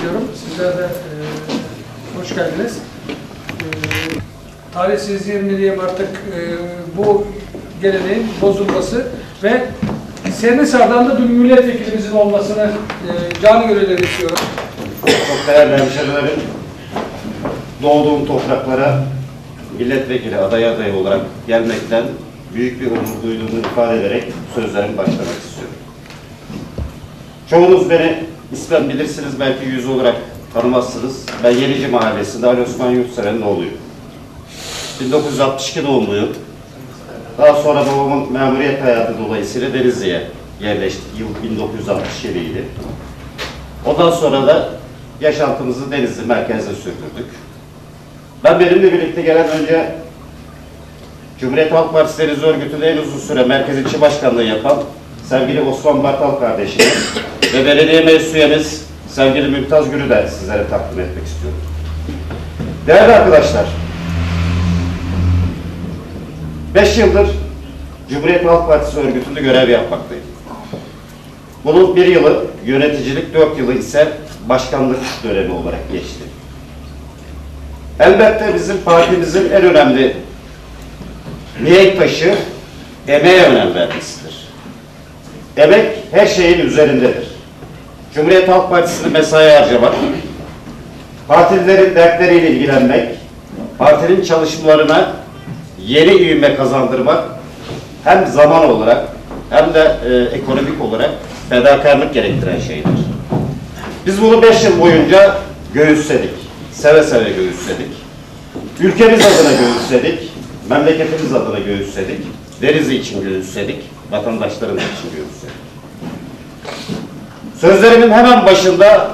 ediyorum. Sizler de e, hoş geldiniz. E, tarihsiz 27 artık e, bu geleneğin bozulması ve Sernhisar'dan da bir milletvekilimizin olmasını e, canı gönülden istiyorum. Çok değerli hemşerilerim, doğduğum topraklara milletvekili aday adayı olarak gelmekten büyük bir onur duyduğumu ifade ederek sözlerimi başlamak istiyorum. Çoğunuz beni ismen bilirsiniz, belki yüz olarak tanımazsınız. Ben Yenici Mahallesi'nde Ali Osman Yurtseven'in oğluyum. 1962 doğumluyum. Daha sonra babamın memuriyet hayatı dolayısıyla Denizli'ye yerleştik. Yıl 1967 idi. Ondan sonra da yaşantımızı Denizli merkezde sürdürdük. Ben benimle birlikte gelen önce Cumhuriyet Halk Partisi Denizli Örgütü'nde en uzun süre merkez ilçe başkanlığı yapan sevgili Osman Bartal kardeşim ve belediye meclis üyemiz sevgili Mümtaz Gül'ü de sizlere takdim etmek istiyorum. Değerli arkadaşlar, 5 yıldır Cumhuriyet Halk Partisi örgütünde görev yapmaktayım. Bunun bir yılı yöneticilik, dört yılı ise başkanlık dönemi olarak geçti. Elbette bizim partimizin en önemli mihenk taşı emeğe önem vermesidir. Emek her şeyin üzerindedir. Cumhuriyet Halk Partisi'ni mesai harcamak, partililerin dertleriyle ilgilenmek, partinin çalışmalarına yeni ivme kazandırmak hem zaman olarak hem de e, ekonomik olarak fedakarlık gerektiren şeydir. Biz bunu beş yıl boyunca göğüsledik. Seve seve göğüsledik. Ülkemiz adına göğüsledik. Memleketimiz adına göğüsledik. Denizi için göğüsledik. Vatandaşlarımız için göğüsledik. Sözlerimin hemen başında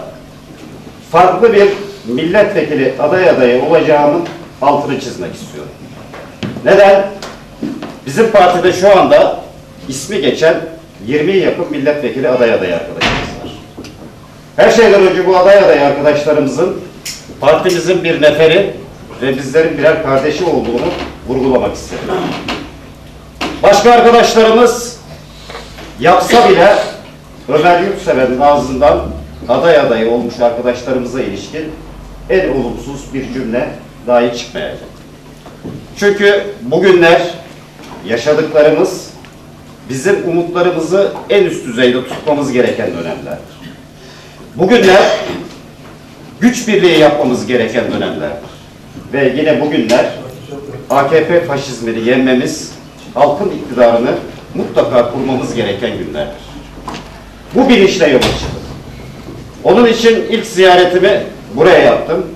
farklı bir milletvekili aday adayı olacağımın altını çizmek istiyorum. Neden? Bizim partide şu anda ismi geçen 20 yakın milletvekili aday adayı arkadaşlarımız var. Her şeyden önce bu aday adayı arkadaşlarımızın partimizin bir neferi ve bizlerin birer kardeşi olduğunu vurgulamak istedim. Başka arkadaşlarımız yapsa bile Ömer Yurtseven'in ağzından aday adayı olmuş arkadaşlarımıza ilişkin en olumsuz bir cümle dahi çıkmayacak. Çünkü bugünler yaşadıklarımız bizim umutlarımızı en üst düzeyde tutmamız gereken dönemlerdir. Bugünler güç birliği yapmamız gereken dönemlerdir. Ve yine bugünler AKP faşizmini yenmemiz, halkın iktidarını mutlaka kurmamız gereken günlerdir. Bu bilinçle yola çıktık. Onun için ilk ziyaretimi buraya yaptım.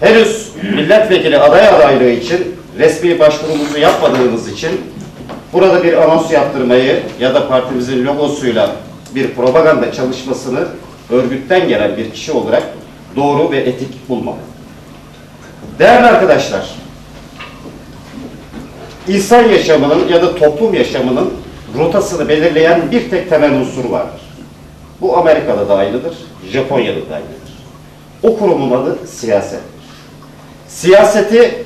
Henüz milletvekili aday adaylığı için resmi başvurumuzu yapmadığımız için burada bir anons yaptırmayı ya da partimizin logosuyla bir propaganda çalışmasını örgütten gelen bir kişi olarak doğru ve etik bulmam. Değerli arkadaşlar, insan yaşamının ya da toplum yaşamının rotasını belirleyen bir tek temel unsur vardır. Bu Amerika'da da aynıdır, Japonya'da da aynıdır. O kurumun adı siyasettir. Siyaseti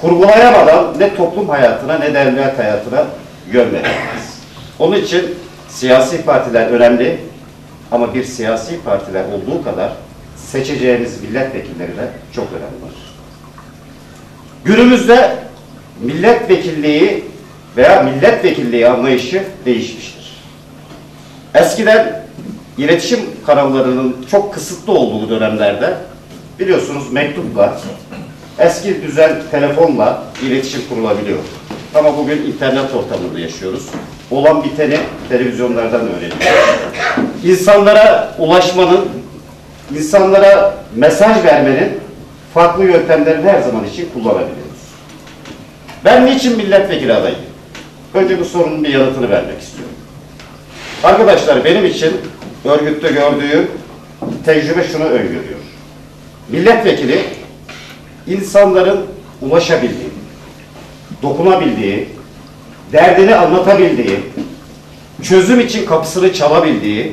kurgulayamadan ne toplum hayatına ne devlet hayatına yön veremez. Onun için siyasi partiler önemli ama bir siyasi partiler olduğu kadar seçeceğimiz milletvekilleri de çok önemlidir. Günümüzde milletvekilliği veya milletvekilliği anlayışı değişmiştir. Eskiden iletişim kanallarının çok kısıtlı olduğu dönemlerde biliyorsunuz mektupla, eski düzen telefonla iletişim kurulabiliyor. Ama bugün internet ortamında yaşıyoruz. Olan biteni televizyonlardan öğreniyoruz. İnsanlara ulaşmanın, insanlara mesaj vermenin farklı yöntemlerini her zaman için kullanabiliyoruz. Ben niçin milletvekili adayım? Önce bu sorunun bir yanıtını vermek istiyorum. Arkadaşlar benim için örgütte gördüğüm tecrübe şunu öngörüyor. Milletvekili insanların ulaşabildiği, dokunabildiği, derdini anlatabildiği, çözüm için kapısını çalabildiği,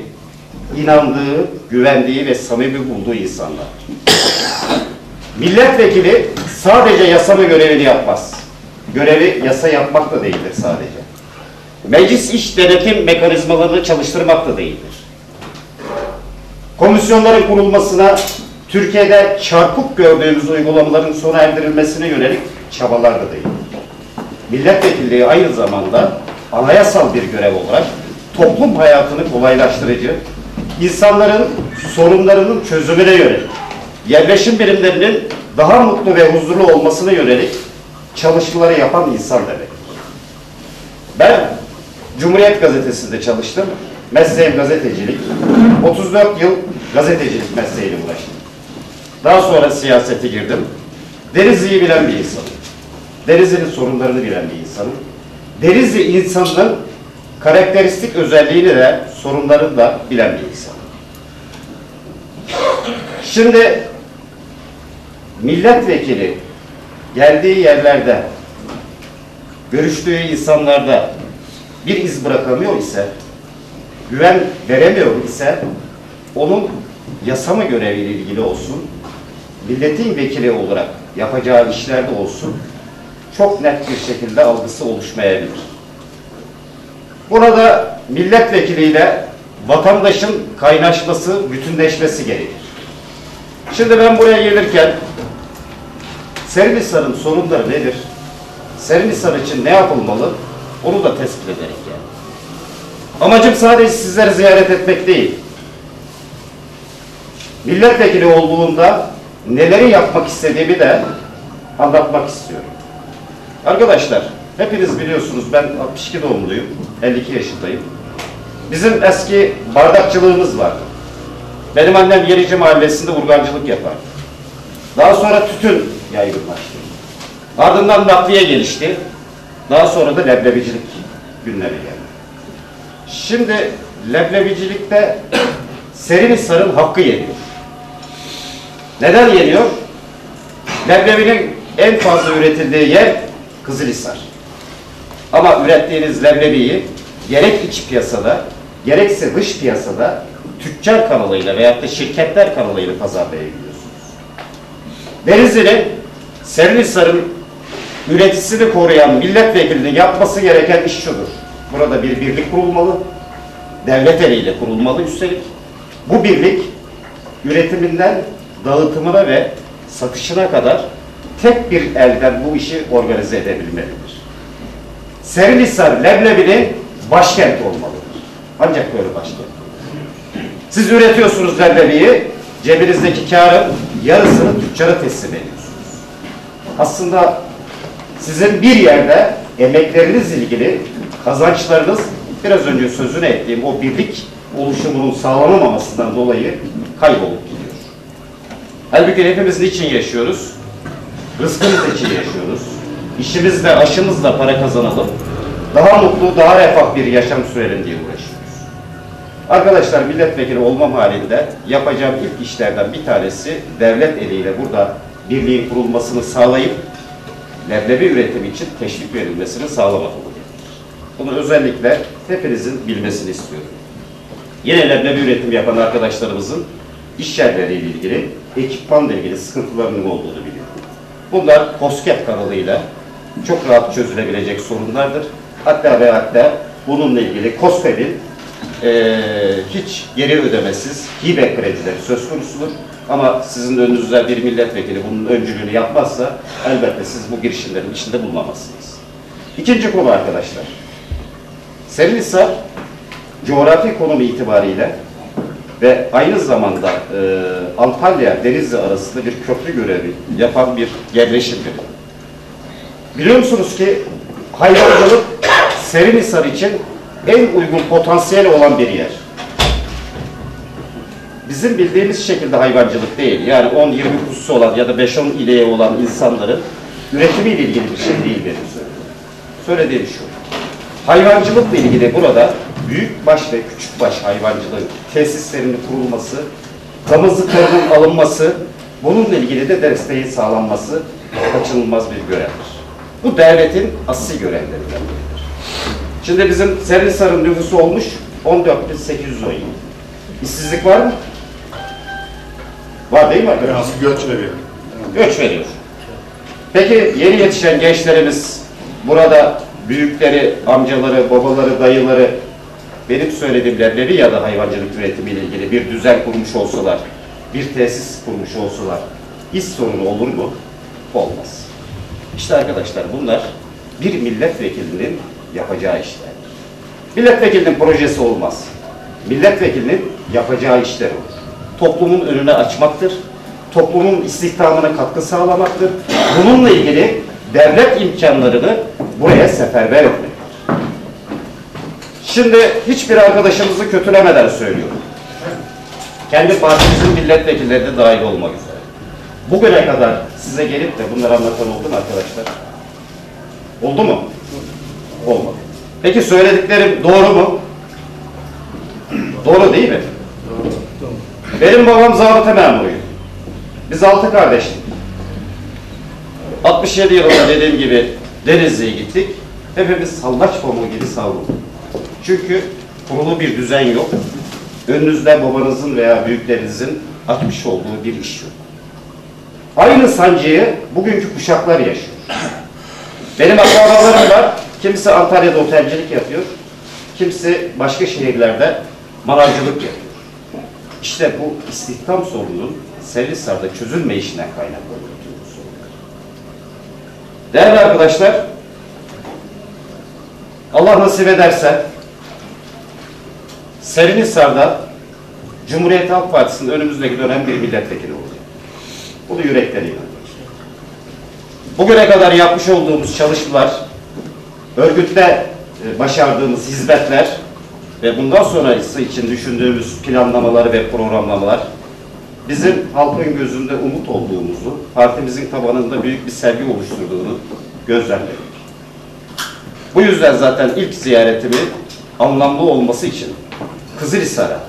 inandığı, güvendiği ve samimi bulduğu insanlar. Milletvekili sadece yasama görevini yapmaz. Görevi yasa yapmak da değildir sadece. Meclis iş denetim mekanizmalarını çalıştırmak da değildir. Komisyonların kurulmasına Türkiye'de çarpık gördüğümüz uygulamaların sona erdirilmesine yönelik çabalar da değil. Milletvekilliği aynı zamanda anayasal bir görev olarak toplum hayatını kolaylaştırıcı, insanların sorunlarının çözümüne yönelik, yerleşim birimlerinin daha mutlu ve huzurlu olmasına yönelik çalışmaları yapan insan demek. Ben Cumhuriyet Gazetesi'nde çalıştım. Mesleğim gazetecilik. 34 yıl gazetecilik mesleğiyle uğraştım. Daha sonra siyasete girdim. Denizli'yi bilen bir insanım. Denizli'nin sorunlarını bilen bir insanım. Denizli insanının karakteristik özelliğini de sorunlarını da bilen bir insanım. Şimdi milletvekili geldiği yerlerde görüştüğü insanlarda bir iz bırakamıyor ise, güven veremiyor ise, onun yasama göreviyle ilgili olsun, milletin vekili olarak yapacağı işlerde olsun, çok net bir şekilde algısı oluşmayabilir. Burada milletvekiliyle vatandaşın kaynaşması, bütünleşmesi gerekir. Şimdi ben buraya gelirken Serinhisar'ın sorunları nedir? Serinhisar için ne yapılmalı? Onu da tespit ederek yani. Amacım sadece sizleri ziyaret etmek değil. Milletvekili olduğunda neleri yapmak istediğimi de anlatmak istiyorum. Arkadaşlar, hepiniz biliyorsunuz ben 62 doğumluyum, 52 yaşındayım. Bizim eski bardakçılığımız vardı. Benim annem Yerici Mahallesi'nde urgancılık yapardı. Daha sonra tütün yaygınlaştı. Ardından nakliye gelişti. Daha sonra da leblebicilik günleri geldi. Şimdi leblebicilikte Serinhisar'ın hakkı yeniyor. Neden yeniyor? Leblebinin en fazla üretildiği yer Kızılhisar. Ama ürettiğiniz leblebiyi gerek iç piyasada gerekse dış piyasada tüccar kanalıyla veyahut da şirketler kanalıyla pazarlayabiliyorsunuz. Denizli'nin Serinhisar'ın üreticisini koruyan milletvekilinin yapması gereken iş şudur. Burada bir birlik kurulmalı. Devlet eliyle kurulmalı üstelik. Bu birlik üretiminden dağıtımına ve satışına kadar tek bir elden bu işi organize edebilmelidir. Serinhisar leblebinin başkenti olmalıdır. Ancak böyle başkent. Siz üretiyorsunuz leblebiyi, cebinizdeki karın yarısını tüccara teslim ediyorsunuz. Aslında sizin bir yerde emeklerinizle ilgili kazançlarınız biraz önce sözünü ettiğim o birlik oluşumunun sağlanamamasından dolayı kaybolup gidiyor. Halbuki hepimiz niçin yaşıyoruz? Rızkımız için yaşıyoruz. İşimizle, aşımızla para kazanalım. Daha mutlu, daha refah bir yaşam sürelim diye uğraşıyoruz. Arkadaşlar milletvekili olmam halinde yapacağım ilk işlerden bir tanesi devlet eliyle burada birliğin kurulmasını sağlayıp leblebi üretimi için teşvik verilmesini sağlamak olacaktır. Bunu özellikle hepinizin bilmesini istiyorum. Yine leblebi üretim yapan arkadaşlarımızın iş yerleriyle ilgili, ekipmanla ilgili sıkıntılarının olduğunu biliyorum. Bunlar COSGAP kanalıyla çok rahat çözülebilecek sorunlardır. Hatta ve hatta bununla ilgili COSGAP'in eee hiç geri ödemesiz hibe kredileri söz konusudur. Ama sizin önünüzde bir milletvekili bunun öncülüğünü yapmazsa elbette siz bu girişimlerin içinde bulunamazsınız. İkinci konu arkadaşlar. Serinhisar coğrafi konumu itibariyle ve aynı zamanda e, Antalya Denizli arasında bir köprü görevi yapan bir yerleşim birimi. Biliyor musunuz ki hayvancılık Serinhisar için en uygun potansiyel olan bir yer. Bizim bildiğimiz şekilde hayvancılık değil. Yani 10-20 kuzusu olan ya da 5-10 ileği olan insanların üretimiyle ilgili bir şey değil benim söylediğim. Söylediğim şu. Hayvancılıkla ilgili burada büyük baş ve küçük baş hayvancılığın tesislerinin kurulması, damızlıklarının alınması, bununla ilgili de desteğin sağlanması kaçınılmaz bir görevdir. Bu devletin asli görevlerinden biridir. Şimdi bizim Serinhisar'ın nüfusu olmuş 14.817. İşsizlik var mı? Var değil mi arkadaşlar? Nasıl göç veriyor? göç veriyor. Peki yeni yetişen gençlerimiz burada büyükleri, amcaları, babaları, dayıları benim söylediğim leblebi ya da hayvancılık üretimiyle ilgili bir düzen kurmuş olsalar, bir tesis kurmuş olsalar iş sorunu olur mu? Olmaz. İşte arkadaşlar bunlar bir milletvekilinin yapacağı işler. Milletvekilinin projesi olmaz. Milletvekilinin yapacağı işler olur. Toplumun önüne açmaktır. Toplumun istihdamına katkı sağlamaktır. Bununla ilgili devlet imkanlarını buraya seferber etmektir. Şimdi hiçbir arkadaşımızı kötülemeden söylüyorum. Kendi partimizin milletvekilleri de dahil olmak üzere. Bugüne kadar size gelip de bunları anlatan oldu mu arkadaşlar? Oldu mu? Olmadı. Peki söylediklerim doğru mu? Doğru değil mi? Benim babam zabıta memuruydu. Biz altı kardeştik. 67 yılında dediğim gibi Denizli'ye gittik. Hepimiz sallaç pamuğu gibi savrulduk. Çünkü kurulu bir düzen yok. Önünüzde babanızın veya büyüklerinizin atmış olduğu bir iş yok. Aynı sancıyı bugünkü kuşaklar yaşıyor. Benim akrabalarım var. Kimisi Antalya'da otelcilik yapıyor. Kimisi başka şehirlerde manavcılık yapıyor. İşte bu istihdam sorunun Selihisar'da çözülmeyişinden kaynaklanıyor. bu sorun. Değerli arkadaşlar, Allah nasip ederse Selihisar'da Cumhuriyet Halk Partisi'nin önümüzdeki dönem bir milletvekili olacak. Bunu yürekten inanıyorum. Bugüne kadar yapmış olduğumuz çalışmalar, örgütte e, başardığımız hizmetler ve bundan sonrası için düşündüğümüz planlamaları ve programlamalar bizim halkın gözünde umut olduğumuzu, partimizin tabanında büyük bir sevgi oluşturduğunu gözlemledik. Bu yüzden zaten ilk ziyaretimi anlamlı olması için Kızılhisar'a,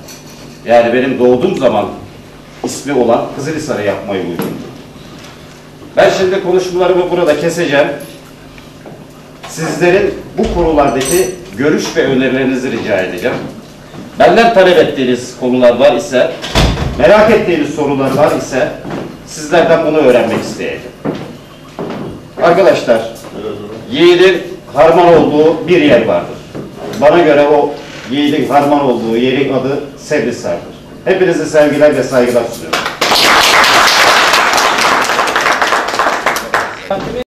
yani benim doğduğum zaman ismi olan Kızılhisar'a yapmayı uydum. Ben şimdi konuşmalarımı burada keseceğim. Sizlerin bu konulardaki görüş ve önerilerinizi rica edeceğim. Benden talep ettiğiniz konular var ise, merak ettiğiniz sorular var ise sizlerden bunu öğrenmek isteyeceğim. Arkadaşlar, yiğidin harman olduğu bir yer vardır. Bana göre o yiğidin harman olduğu yerin adı Sevrisar'dır. Hepinize sevgiler ve saygılar sunuyorum.